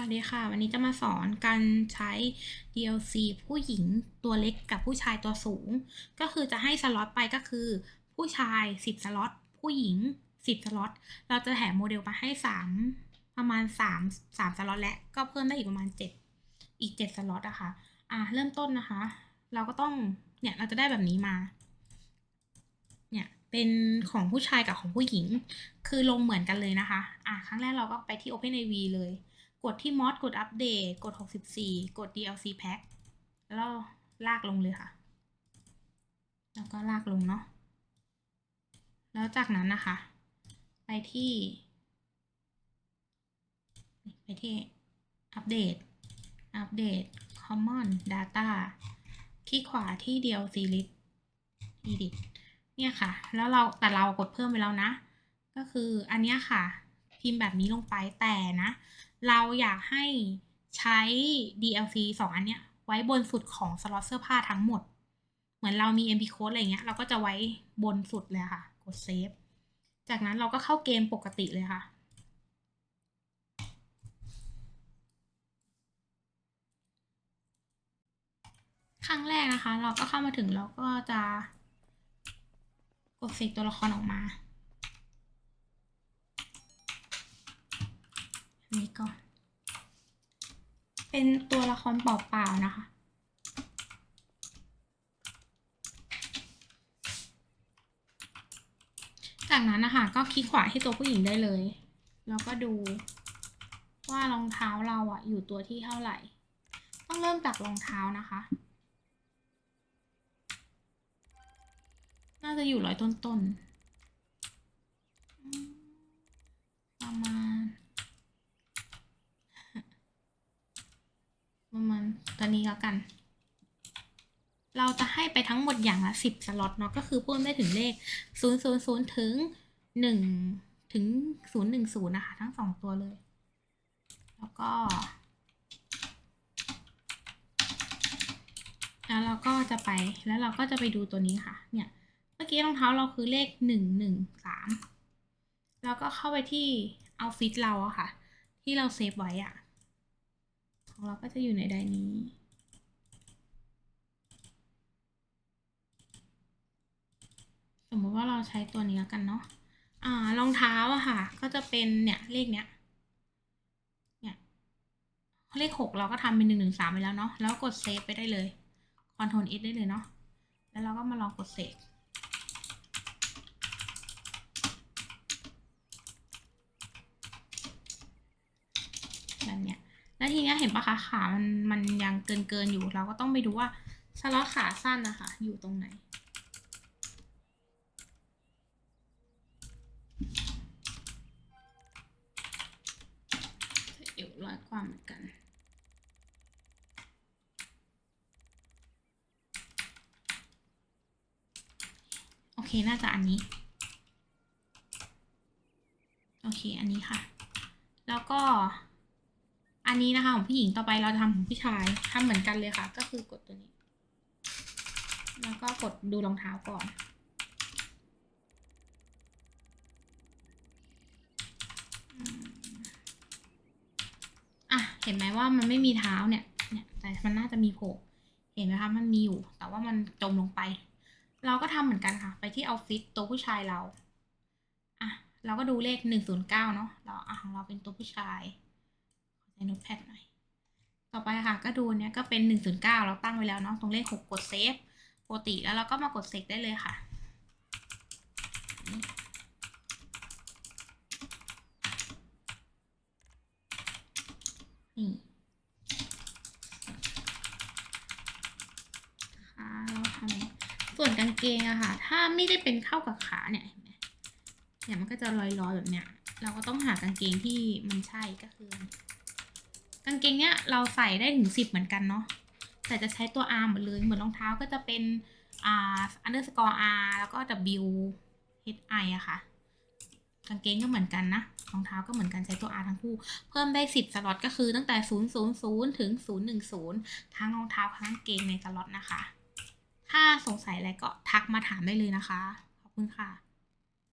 วัสดีค่ะ วันนี้จะมาสอนการใช้ DLC ผู้หญิงตัวเล็กกับผู้ชายตัวสูง ก็คือจะให้สล็อตไปก็คือ ผู้ชาย 10 สล็อต ผู้หญิง 10 สล็อต เราจะแถมโมเดลมาให้ 3 ประมาณ 3 3 สล็อตและ ก็เพิ่มได้อีกประมาณ 7 อีก 7 สล็อตอะค่ะอะเริ่มต้นนะคะ เราก็ต้อง เนี่ยเราจะได้แบบนี้มา เนี่ยเป็นของผู้ชายกับของผู้หญิง คือลงเหมือนกันเลยนะคะอะครั้งแรกเราก็ไปที่ OpenIV เลย กดที่มอดกดอัปเดต กด 64 กด DLC Pack แล้วลากลงเลยค่ะ แล้วก็ลากลงเนาะ แล้วจากนั้นนะคะ ไปที่ ไปที่อัปเดต อัปเดต common data คลิกขวาที่ DLC list edit เนี่ยค่ะ แล้วเราแต่เรากดเพิ่มไปแล้วนะ ก็คืออันนี้ค่ะ พิมพ์แบบนี้ลงไปแต่นะ เราอยากให้ใช้ DLC สองอันเนี้ย ไว้บนสุดของสล็อตเสื้อผ้าทั้งหมด เหมือนเรามี MP code อะไรเงี้ย เราก็จะไว้บนสุดเลยค่ะ กดเซฟ จากนั้นเราก็เข้าเกมปกติเลยค่ะ ครั้งแรกนะคะ เราก็เข้ามาถึงเราก็จะกดเสกตัวละครออกมา นี้ก่อน เป็นตัวละครเปล่าๆนะคะจากนั้นนะคะก็คลิกขวาที่ตัวผู้หญิงได้เลย แล้วก็ดูว่ารองเท้าเราอะอยู่ตัวที่เท่าไหร่ ต้องเริ่มจากรองเท้านะคะ น่าจะอยู่ร้อยต้นๆอืมประมาณ ประมาณตอนนี้แล้วกัน เราจะให้ไปทั้งหมดอย่างละสิบสล็อตเนาะก็คือเพิ่มได้ถึงเลขศูนย์ศูนย์ศูนย์ถึงหนึ่งถึงศูนย์หนึ่งศูนย์นะคะ ทั้งสองตัวเลย แล้วก็แล้วเราก็จะไปแล้วเราก็จะไปดูตัวนี้ค่ะ เนี่ย เมื่อกี้รองเท้าเราคือเลขหนึ่งหนึ่งสามแล้วก็เข้าไปที่เอาฟิตเราอะค่ะ ที่เราเซฟไว้อะ ของเราก็จะอยู่ในไดนี้ สมมติว่าเราใช้ตัวนี้แล้วกันเนาะอ่ารองเท้าอะค่ะ ก็จะเป็นเนี่ยเลขเนี้ยเนี่ยเลขหกเราก็ทำเป็นหนึ่งหนึ่งสามไปแล้วเนาะแล้วกดเซฟไปได้เลยคอนโทรล S ได้เลยเนาะแล้วเราก็มาลองกดเซฟ แบบเนี้ย แล้วทีนี้เห็นปะคะขามันมันยังเกินเกินอยู่เราก็ต้องไปดูว่าสล็อตขาสั้นนะคะอยู่ตรงไหน เอวร้อยกว่าเหมือนกันโอเค น่าจะอันนี้ โอเค อันนี้ค่ะ แล้วก็ อันนี้นะคะของผู้หญิงต่อไปเราจะทำของผู้ชายทำเหมือนกันเลยค่ะ ก็คือกดตัวนี้ แล้วก็กดดูรองเท้าก่อนอะเห็นไหมว่ามันไม่มีเท้าเนี่ยเนี่ยแต่มันน่าจะมีโผล่เห็นไหมคะมันมีอยู่ แต่ว่ามันจมลงไป เราก็ทำเหมือนกันค่ะ ไปที่ออฟฟิศตัวผู้ชายเราอะเราก็ดูเลขหนึ่งศูนย์เก้าเนาะเราอะของเราเป็นตัวผู้ชาย โน้ตแพดหน่อย ต่อไปค่ะก็ดูเนี้ยก็เป็นหนึ่งศูนเก้าเราตั้งไว้แล้วเนาะตรงเลขหกกดเซฟปกติแล้วเราก็มากดเซกได้เลยค่ะนี่ขาเราทำส่วนกางเกงอะค่ะ ถ้าไม่ได้เป็นเข้ากับขาเนี่ยเห็นไหมเนี่ยมันก็จะลอยๆแบบเนี้ย เราก็ต้องหากางเกงที่มันใช่ก็คือ กางเกงเนี้ยเราใส่ได้ถึงสิบเหมือนกันเนาะแต่จะใช้ตัว R หมดเลย เหมือนรองเท้าก็จะเป็น R underscore R แล้วก็ W H I อะค่ะ กางเกงก็เหมือนกันนะ รองเท้าก็เหมือนกันใช้ตัว R ทั้งคู่ เพิ่มได้ 10 สล็อตก็คือตั้งแต่ 000 ถึง 010 ทั้งรองเท้าทั้งกางเกงในสล็อตนะคะ ถ้าสงสัยอะไรก็ทักมาถามได้เลยนะคะ ขอบคุณค่ะ